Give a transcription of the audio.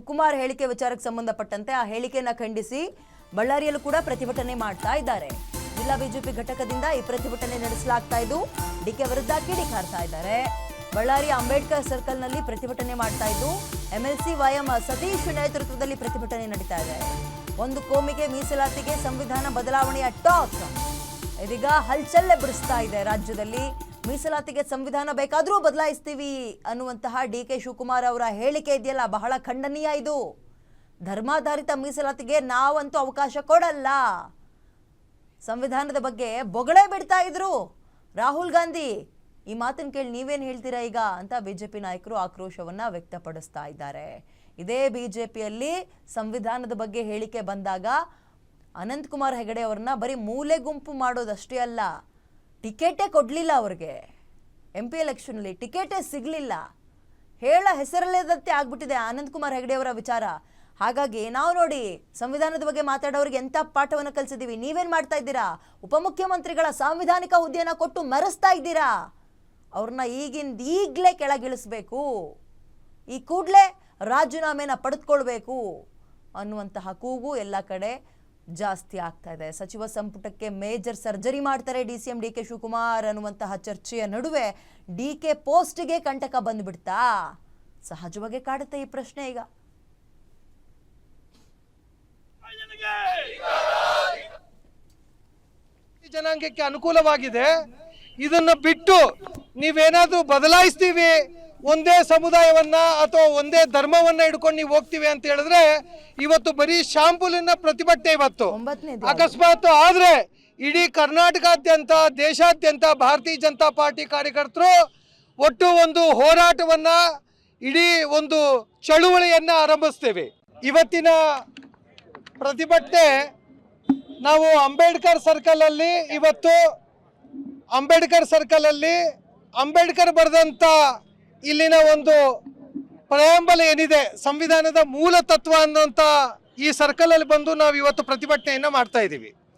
ಶಿವಕುಮಾರ್ ಹೇಳಿಕೆ ವಿಚಾರಕ್ಕೆ ಸಂಬಂಧಪಟ್ಟಂತೆ ಆ ಹೇಳಿಕೆಯನ್ನು ಖಂಡಿಸಿ ಬಳ್ಳಾರಿಯಲ್ಲೂ ಕೂಡ ಪ್ರತಿಭಟನೆ ಮಾಡ್ತಾ ಇದ್ದಾರೆ. ಜಿಲ್ಲಾ ಬಿಜೆಪಿ ಘಟಕದಿಂದ ಈ ಪ್ರತಿಭಟನೆ ನಡೆಸಲಾಗ್ತಾ ಇದ್ದು, ಡಿಕೆ ವಿರುದ್ಧ ಕಿಡಿಕಾರ್ತಾ ಇದ್ದಾರೆ. ಬಳ್ಳಾರಿ ಅಂಬೇಡ್ಕರ್ ಸರ್ಕಲ್ನಲ್ಲಿ ಪ್ರತಿಭಟನೆ ಮಾಡ್ತಾ ಇದ್ದು, ಎಂಎಲ್ಸಿ ವೈಎಂ ಸತೀಶ್ ನೇತೃತ್ವದಲ್ಲಿ ಪ್ರತಿಭಟನೆ ನಡೀತಾ ಇದೆ. ಒಂದು ಕೋಮಿಗೆ ಮೀಸಲಾತಿಗೆ ಸಂವಿಧಾನ ಬದಲಾವಣೆಯ ಟಾಕ್ ಇದೀಗ ಹಲ್ಚಲ್ಲೇ ಬಿಡಿಸ್ತಾ ಇದೆ ರಾಜ್ಯದಲ್ಲಿ. ಮೀಸಲಾತಿಗೆ ಸಂವಿಧಾನ ಬೇಕಾದರೂ ಬದಲಾಯಿಸ್ತೀವಿ ಅನ್ನುವಂತಹ ಡಿ ಕೆ ಶಿವಕುಮಾರ್ ಅವರ ಹೇಳಿಕೆ ಇದೆಯಲ್ಲ, ಬಹಳ ಖಂಡನೀಯ ಇದು. ಧರ್ಮಾಧಾರಿತ ಮೀಸಲಾತಿಗೆ ನಾವಂತೂ ಅವಕಾಶ ಕೊಡಲ್ಲ. ಸಂವಿಧಾನದ ಬಗ್ಗೆ ಬೊಗಳೇ ಬಿಡ್ತಾ ಇದ್ರು. ರಾಹುಲ್ ಗಾಂಧಿ, ಈ ಮಾತನ್ನು ಕೇಳಿ ನೀವೇನು ಹೇಳ್ತೀರಾ ಈಗ ಅಂತ ಬಿಜೆಪಿ ನಾಯಕರು ಆಕ್ರೋಶವನ್ನ ವ್ಯಕ್ತಪಡಿಸ್ತಾ ಇದ್ದಾರೆ. ಇದೇ ಬಿಜೆಪಿಯಲ್ಲಿ ಸಂವಿಧಾನದ ಬಗ್ಗೆ ಹೇಳಿಕೆ ಬಂದಾಗ ಅನಂತಕುಮಾರ್ ಹೆಗಡೆ ಅವ್ರನ್ನ ಬರೀ ಮೂಲೆ ಗುಂಪು ಮಾಡೋದಷ್ಟೇ ಅಲ್ಲ ಟಿಕೆಟೇ ಕೊಡಲಿಲ್ಲ ಅವ್ರಿಗೆ. ಎಂ ಪಿ ಎಲೆಕ್ಷನಲ್ಲಿ ಟಿಕೆಟೇ ಸಿಗಲಿಲ್ಲ. ಹೇಳ ಹೆಸರಲ್ಲೇದಂತೆ ಆಗ್ಬಿಟ್ಟಿದೆ ಆನಂದ್ ಕುಮಾರ್ ಅವರ ವಿಚಾರ. ಹಾಗಾಗಿ ನಾವು ನೋಡಿ ಸಂವಿಧಾನದ ಬಗ್ಗೆ ಮಾತಾಡೋರಿಗೆ ಎಂಥ ಪಾಠವನ್ನು ಕಲಿಸಿದ್ದೀವಿ ನೀವೇನು ಮಾಡ್ತಾ ಇದ್ದೀರಾ? ಉಪಮುಖ್ಯಮಂತ್ರಿಗಳ ಸಾಂವಿಧಾನಿಕ ಹುದ್ದೆಯನ್ನು ಕೊಟ್ಟು ಮರೆಸ್ತಾ ಇದ್ದೀರಾ? ಅವ್ರನ್ನ ಈಗಿಂದ ಈಗಲೇ ಕೆಳಗಿಳಿಸ್ಬೇಕು. ಈ ಕೂಡಲೇ ರಾಜೀನಾಮೆನ ಪಡೆದುಕೊಳ್ಬೇಕು ಅನ್ನುವಂತಹ ಕೂಗು ಎಲ್ಲ ಕಡೆ. ಜಾಸ್ತಿ ಆಗ್ತಾ ಇದೆ. ಸಚಿವ ಸಂಪುಟಕ್ಕೆ ಮೇಜರ್ ಸರ್ಜರಿ ಮಾಡ್ತಾರೆ D C M D K Shivakumar ಅನ್ನುವಂತಹ ಚರ್ಚೆಯ ನಡುವೆ ಡಿ ಕೆ ಪೋಸ್ಟ್ಗೆ ಕಂಟಕ ಬಂದ್ಬಿಡ್ತಾ? ಸಹಜವಾಗಿ ಕಾಡುತ್ತೆ ಈ ಪ್ರಶ್ನೆ ಈಗ. ಜನಾಂಗಕ್ಕೆ ಅನುಕೂಲವಾಗಿದೆ. ಇದನ್ನ ಬಿಟ್ಟು ನೀವೇನಾದ್ರೂ ಬದಲಾಯಿಸ್ತೀವಿ? ಒಂದೇ ಸಮುದಾಯವನ್ನ ಅಥವಾ ಒಂದೇ ಧರ್ಮವನ್ನ ಹಿಡ್ಕೊಂಡು ನೀವು ಹೋಗ್ತೀವಿ ಅಂತ ಹೇಳಿದ್ರೆ ಇವತ್ತು ಬರೀ ಶಾಂಪುಲಿನ ಪ್ರತಿಭಟನೆ ಇವತ್ತು. ಅಕಸ್ಮಾತ್ ಆದ್ರೆ ಇಡೀ ಕರ್ನಾಟಕಾದ್ಯಂತ ದೇಶಾದ್ಯಂತ ಭಾರತೀಯ ಜನತಾ ಪಾರ್ಟಿ ಕಾರ್ಯಕರ್ತರು ಒಟ್ಟು ಒಂದು ಹೋರಾಟವನ್ನ ಇಡೀ ಒಂದು ಚಳುವಳಿಯನ್ನ ಆರಂಭಿಸ್ತೇವೆ. ಇವತ್ತಿನ ಪ್ರತಿಭಟನೆ ನಾವು ಅಂಬೇಡ್ಕರ್ ಸರ್ಕಲ್ ಅಲ್ಲಿ ಇವತ್ತು ಅಂಬೇಡ್ಕರ್ ಸರ್ಕಲ್ ಅಲ್ಲಿ ಅಂಬೇಡ್ಕರ್ ಬರೆದಂತ ಇಲ್ಲಿನ ಒಂದು ಪ್ರಯಾಂಬಲ ಏನಿದೆ, ಸಂವಿಧಾನದ ಮೂಲ ತತ್ವ ಅನ್ನೋಂಥ ಈ ಸರ್ಕಲ್ ಅಲ್ಲಿ ಬಂದು ನಾವು ಇವತ್ತು ಪ್ರತಿಭಟನೆಯನ್ನು ಮಾಡ್ತಾ ಇದ್ದೀವಿ.